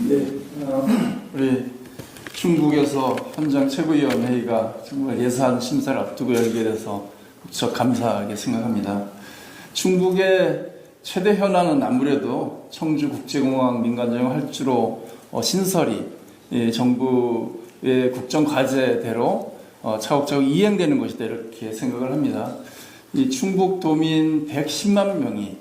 네, 어, 우리 중국에서 현장 최고위원회의가 정말 예산 심사를 앞두고 열게 돼서 무척 감사하게 생각합니다. 중국의 최대 현안은 아무래도 청주국제공항 민간정용 할주로 어, 신설이 이 정부의 국정 과제대로 어, 차곡차곡 이행되는 것이다 이렇게 생각을 합니다. 이 충북 도민 110만 명이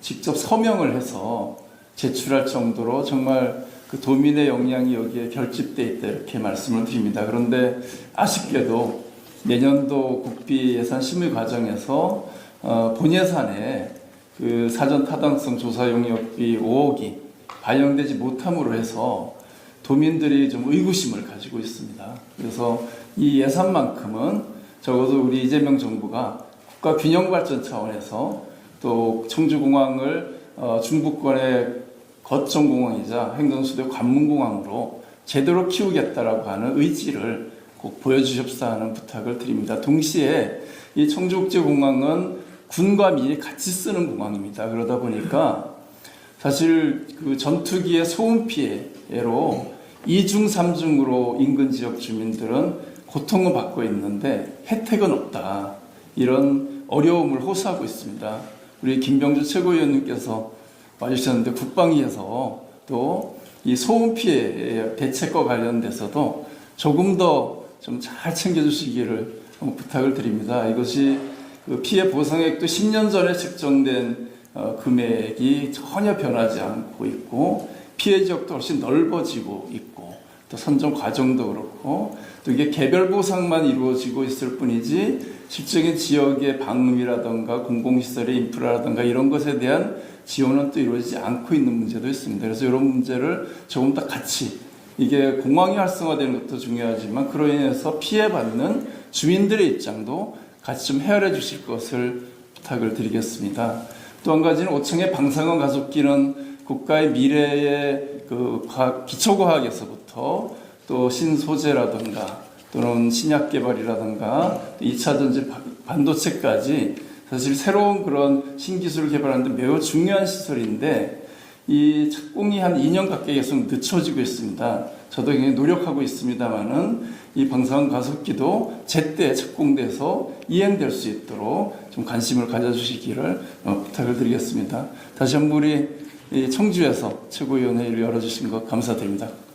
직접 서명을 해서 제출할 정도로 정말 그 도민의 역량이 여기에 결집돼 있다 이렇게 말씀을 드립니다. 그런데 아쉽게도 내년도 국비 예산 심의 과정에서 어, 본 예산에 그 사전 타당성 조사 용역비 5억이 반영되지 못함으로 해서 도민들이 좀 의구심을 가지고 있습니다. 그래서 이 예산만큼은 적어도 우리 이재명 정부가 국가 균형 발전 차원에서 또 청주공항을 어, 중부권의 거점공항이자 행정수도 관문공항으로 제대로 키우겠다라고 하는 의지를 꼭 보여주십사 하는 부탁을 드립니다. 동시에 이 청주국제공항은 군과 민이 같이 쓰는 공항입니다. 그러다 보니까 사실 그 전투기의 소음 피해로 이중삼중으로 인근 지역 주민들은 고통을 받고 있는데 혜택은 없다. 이런 어려움을 호소하고 있습니다. 우리 김병주 최고위원님께서 와주셨는데 국방위에서 또 이 소음 피해 대책과 관련돼서도 조금 더 좀 잘 챙겨주시기를 부탁을 드립니다. 이것이 그 피해 보상액도 10년 전에 책정된 어, 금액이 전혀 변하지 않고 있고 피해 지역도 훨씬 넓어지고 있고 또 선정 과정도 그렇고 또 이게 개별 보상만 이루어지고 있을 뿐이지 실적인 지역의 방음이라든가 공공시설의 인프라라든가 이런 것에 대한 지원은 또 이루어지지 않고 있는 문제도 있습니다. 그래서 이런 문제를 조금 더 같이 이게 공항이 활성화되는 것도 중요하지만 그로 인해서 피해받는 주민들의 입장도 같이 좀 헤아려 주실 것을 부탁을 드리겠습니다. 또 한 가지는 5층의 방사선 가속기는 국가의 미래의 그 과학, 기초과학에서부터 또 신소재라든가 또는 신약 개발이라든가 2차 전지 바- 반도체까지 사실 새로운 그런 신기술을 개발하는데 매우 중요한 시설인데 이 착공이 한 2년 가까이 계속 늦춰지고 있습니다. 저도 굉장히 노력하고 있습니다만은 이 방사선 가속기도 제때 착공돼서 이행될 수 있도록 좀 관심을 가져주시기를 어, 부탁을 드리겠습니다. 다시 한번 우리 이 청주에서 최고위원회의를 열어주신 것 감사드립니다.